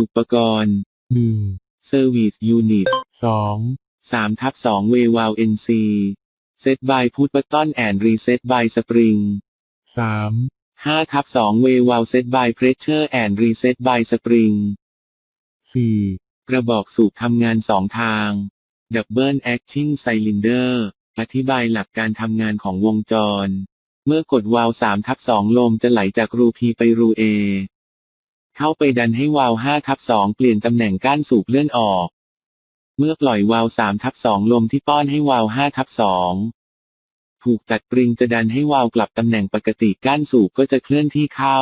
อุปกรณ์หนึ่ง Service Unit สอง3ทับ2 w a v a l NC Set by Put Button and Reset by Spring สาม5ทับ2 w a v a l Set by Pressure and Reset by Spring สี่กระบอกสูบทำงานสองทาง Double Acting Cylinder อธิบายหลักการทำงานของวงจร เมื่อกดวาล์ว3ทับ2ลมจะไหลจากรู P ไปรู A เข้าไปดันให้วาล์ว5ทับ2เปลี่ยนตำแหน่งก้านสูบเลื่อนออก เมื่อปล่อยวาล์ว3ทับ2ลมที่ป้อนให้วาล์ว5ทับ2ถูกตัดปริงจะดันให้วาล์วกลับตำแหน่งปกติก้านสูบก็จะเคลื่อนที่เข้า